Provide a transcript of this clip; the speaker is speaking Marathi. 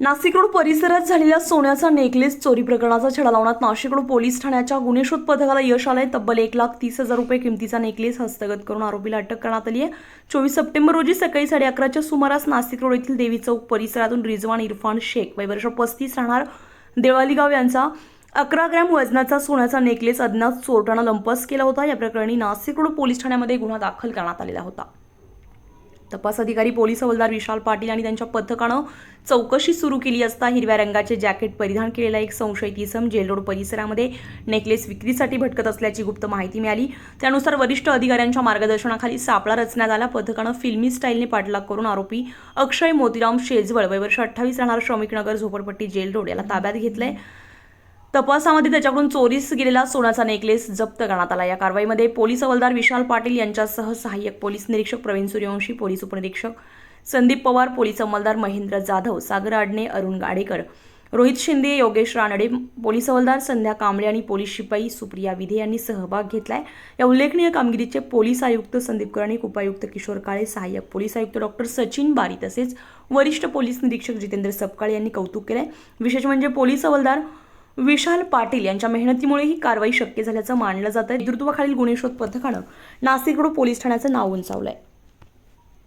नाशिक रोड परिसरात झालेल्या सोन्याचा नेकलेस चोरी प्रकरणाचा छडा लावण्यात नाशिक रोड पोलीस ठाण्याच्या गुन्हेशोध पथकाला यश आलंय. तब्बल एक लाख तीस हजार रुपये किमतीचा नेकलेस हस्तगत करून आरोपीला अटक करण्यात आली आहे. चोवीस सप्टेंबर रोजी सकाळी साडे अकराच्या सुमारास नाशिक रोड येथील देवी चौक परिसरातून रिजवान इरफान शेख वय वर्ष पस्तीस राहणार देवालीगाव यांचा अकरा ग्रॅम वजनाचा सोन्याचा नेकलेस अज्ञात चोरट्यानं लंपस केला होता. या प्रकरणी नाशिक रोड पोलीस ठाण्यामध्ये गुन्हा दाखल करण्यात आलेला होता. तपास अधिकारी पोलीस हवालदार विशाल पाटील आणि त्यांच्या पथकानं चौकशी सुरू केली असता हिरव्या रंगाचे जॅकेट परिधान केलेला एक संशयित इसम जेल रोड परिसरामध्ये नेकलेस विक्रीसाठी भटकत असल्याची गुप्त माहिती मिळाली. त्यानुसार वरिष्ठ अधिकाऱ्यांच्या मार्गदर्शनाखाली सापळा रचण्यात आला. पथकानं फिल्मी स्टाईलने पाठलाग करून आरोपी अक्षय मोतीराम शेजवळ वयवर्ष अठ्ठावीस राहणार श्रमिकनगर झोपडपट्टी जेल रोड याला ताब्यात घेतलंय. तपासामध्ये त्याच्याकडून चोरीस गेलेला सोन्याचा नेकलेस जप्त करण्यात आला. या कारवाईमध्ये पोलीस हवालदार विशाल पाटील यांच्यासह सहाय्यक पोलीस निरीक्षक प्रवीण सूर्यवंशी पोलीस उपनिरीक्षक संदीप पवार पोलीस अंमलदार महेंद्र जाधव सागर आडणे अरुण गाडेकर रोहित शिंदे योगेश रानडे पोलीस हवालदार संध्या कांबळे आणि पोलीस शिपाई सुप्रिया विधे यांनी सहभाग घेतलाय. या उल्लेखनीय कामगिरीचे पोलीस आयुक्त संदीप कर्णिक उपायुक्त किशोर काळे सहाय्यक पोलीस आयुक्त डॉक्टर सचिन बारी तसेच वरिष्ठ पोलीस निरीक्षक जितेंद्र सपकाळे यांनी कौतुक केलंय. विशेष म्हणजे पोलीस हवालदार विशाल पाटील यांच्या मेहनतीमुळे ही कारवाई शक्य झाल्याचं मानलं जातं नेतृत्वाखालील गुन्हे शोध पथकानं नाशिक पोलीस ठाण्याचं नाव उंचावलं आहे